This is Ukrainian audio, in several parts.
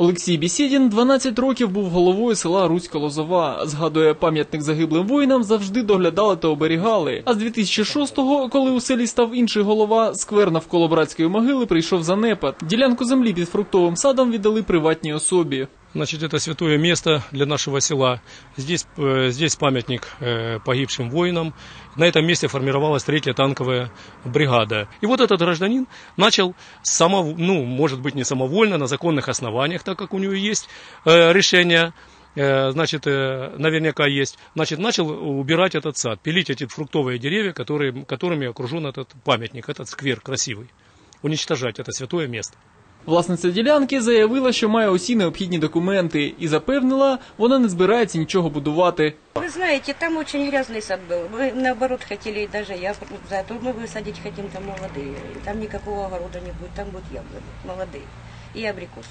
Олексій Бісідін 12 років був головою села Руська Лозова. Згадує, пам'ятник загиблим воїнам завжди доглядали та оберігали. А з 2006-го, коли у селі став інший голова, сквер навколо братської могили прийшов занепад. Ділянку землі під фруктовим садом віддали приватній особі. Значит, это святое место для нашего села. Здесь, э, здесь памятник э, погибшим воинам. На этом месте формировалась третья танковая бригада. И вот этот гражданин начал, само, ну, может быть, не самовольно, на законных основаниях, так как у него есть э, решение, значит, наверняка есть, значит, начал убирать этот сад, пилить эти фруктовые деревья, которые, которыми окружен этот памятник, этот сквер красивый. Уничтожать это святое место. Власниця ділянки заявила, що має усі необхідні документи, і запевнила, вона не збирається нічого будувати. Вы знаете, там очень грязный сад был. Мы наоборот хотели, даже я за это мы высадить хотим там молодые. И Там никакого огорода не будет, там будут яблони молодые. И абрикос.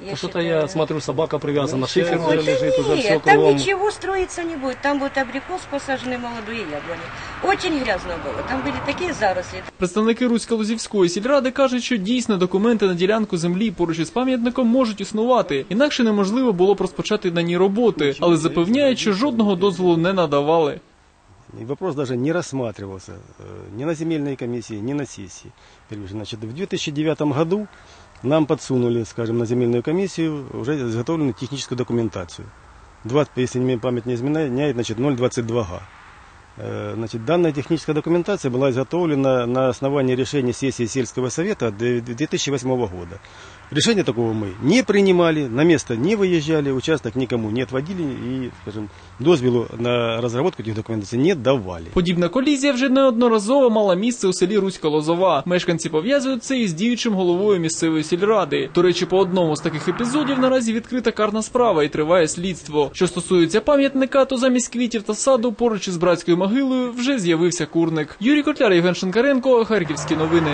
Я Что-то считаю, я смотрю, собака привязана, шифер Ой, уже да лежит, уже нет, все там кругом. ничего строиться не будет. Там будет абрикос, посажены молодые яблони. Очень грязно было. Там были такие заросли. Представники Русько-Лозівської сільради кажуть, що дійсно документи на ділянку землі поруч із пам'ятником можуть існувати, інакше неможливо було б розпочати на ній роботи, але запевняють, що жодного дозволу не надавали. И вопрос даже не рассматривался э, ни на земельной комиссии, ни на сессии. Первый, Значит, в 2009 году нам подсунули, скажем, на земельную комиссию уже изготовленную техническую документацию. 20, если мне память не изменяет, значит, 0,22 га. Э, Значит, данная техническая документация была изготовлена на основании решения сессии сельского совета 2008 года. Решение такого мы не принимали, на место не выезжали, участок никому не отводили и, скажем, дозволу на разработку этих документаций не давали. Подібна колізія вже неодноразово мала місце у селі Руська Лозова. Мешканці пов'язують це із діючим головою місцевої сільради. До речі, по одному з таких епізодів наразі відкрита карна справа і триває слідство. Що стосується пам'ятника, то замість квітів та саду поруч із братською могилою вже з'явився курник. Юрій Котляр, Євген Шинкаренко, Харківські новини.